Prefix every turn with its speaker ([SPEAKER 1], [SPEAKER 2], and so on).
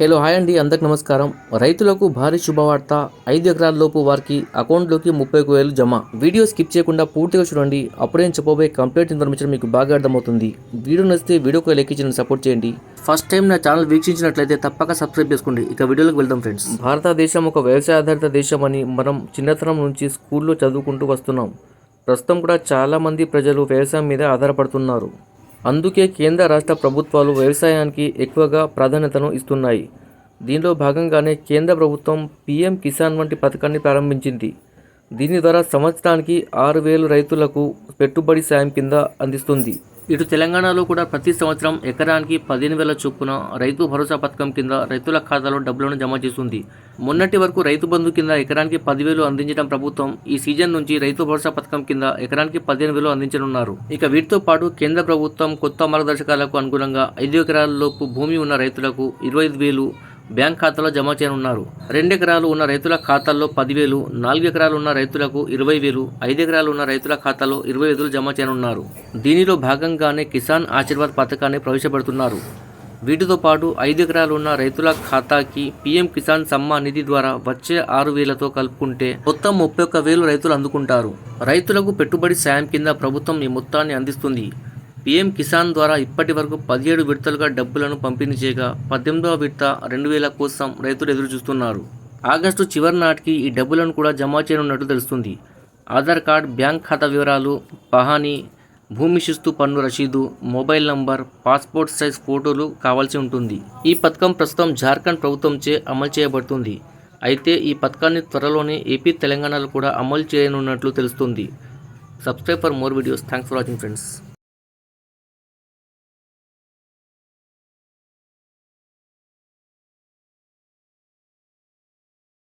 [SPEAKER 1] Hello hi అండి. అందరికి నమస్కారం. రైతులకు భారీ శుభవార్త. ఐదు ఎకరాల లోపు వారికి అకౌంట్లోకి ముప్పై ఒక వేలు జమ. వీడియో స్కిప్ చేయకుండా పూర్తిగా చూడండి. అప్పుడే నేను చెప్పబోయే కంప్లీట్ ఇన్ఫర్మేషన్ మీకు బాగా అర్థమవుతుంది. వీడియో నచ్చితే వీడియోకి లైక్ ఇచ్చి నన్ను సపోర్ట్ చేయండి. ఫస్ట్ టైం నా ఛానల్ వీక్షించినట్లయితే తప్పక సబ్స్క్రైబ్ చేసుకోండి. ఇక వీడియోలోకి వెళ్దాం ఫ్రెండ్స్. భారతదేశం ఒక వ్యవసాయ ఆధారిత దేశం అని మనం చిన్నతనం నుంచి స్కూల్లో చదువుకుంటూ వస్తున్నాం. ప్రస్తుతం కూడా చాలామంది ప్రజలు వ్యవసాయం మీద ఆధారపడుతున్నారు. అందుకే కేంద్ర రాష్ట్ర ప్రభుత్వాలు వ్యవసాయానికి ఎక్కువగా ప్రాధాన్యతను ఇస్తున్నాయి. దీనిలో భాగంగానే కేంద్ర ప్రభుత్వం పీఎం కిసాన్ వంటి పథకాన్ని ప్రారంభించింది. దీని ద్వారా సంవత్సరానికి ఆరు వేలు రైతులకు పెట్టుబడి సాయం కింద అందిస్తుంది. ఇటు తెలంగాణలో కూడా ప్రతి సంవత్సరం ఎకరానికి పదిహేను వేల చొప్పున రైతు భరోసా పథకం కింద రైతుల ఖాతాలో డబ్బులను జమ చేస్తుంది. మొన్నటి వరకు రైతు బంధు కింద ఎకరానికి పదివేలు అందించడం ప్రభుత్వం ఈ సీజన్ నుంచి రైతు భరోసా పథకం కింద ఎకరానికి పదిహేను వేలు అందించనున్నారు. ఇక వీటితో పాటు కేంద్ర ప్రభుత్వం కొత్త మార్గదర్శకాలకు అనుగుణంగా ఐదు ఎకరాల లోపు భూమి ఉన్న రైతులకు ఇరవై ఐదు వేలు బ్యాంక్ ఖాతాలో జమ చేయనున్నారు. రెండు ఎకరాలు ఉన్న రైతుల ఖాతాల్లో పదివేలు నాలుగు ఎకరాలు ఉన్న రైతులకు ఇరవై వేలు ఐదు ఎకరాలు ఉన్న రైతుల ఖాతాలో ఇరవై వేలు జమ చేయనున్నారు. దీనిలో భాగంగానే కిసాన్ ఆశీర్వాద్ పథకాన్ని ప్రవేశపెడుతున్నారు. వీటితో పాటు ఐదు ఎకరాలు ఉన్న రైతుల ఖాతాకి పీఎం కిసాన్ సమ్మాన్ నిధి ద్వారా వచ్చే ఆరు వేలతో కలుపుకుంటే మొత్తం ముప్పై ఒక్క వేలు రైతులు అందుకుంటారు. రైతులకు పెట్టుబడి సాయం కింద ప్రభుత్వం ఈ మొత్తాన్ని అందిస్తుంది. పీఎం కిసాన్ ద్వారా ఇప్పటి వరకు పదిహేడు విడతలుగా డబ్బులను పంపిణీ చేయగా పద్దెనిమిదవ విడత రెండు వేల కోసం రైతులు ఎదురు చూస్తున్నారు. ఆగస్టు చివరి నాటికి ఈ డబ్బులను కూడా జమ చేయనున్నట్లు తెలుస్తుంది. ఆధార్ కార్డ్ బ్యాంక్ ఖాతా వివరాలు పహానీ భూమి శిస్తు పన్ను రసీదు మొబైల్ నంబర్ పాస్పోర్ట్ సైజ్ ఫోటోలు కావాల్సి ఉంటుంది. ఈ పథకం ప్రస్తుతం జార్ఖండ్ ప్రభుత్వంచే అమలు చేయబడుతుంది. అయితే ఈ పథకాన్ని త్వరలోనే ఏపీ తెలంగాణలో కూడా అమలు చేయనున్నట్లు తెలుస్తుంది. Subscribe for more videos. Thanks for watching friends.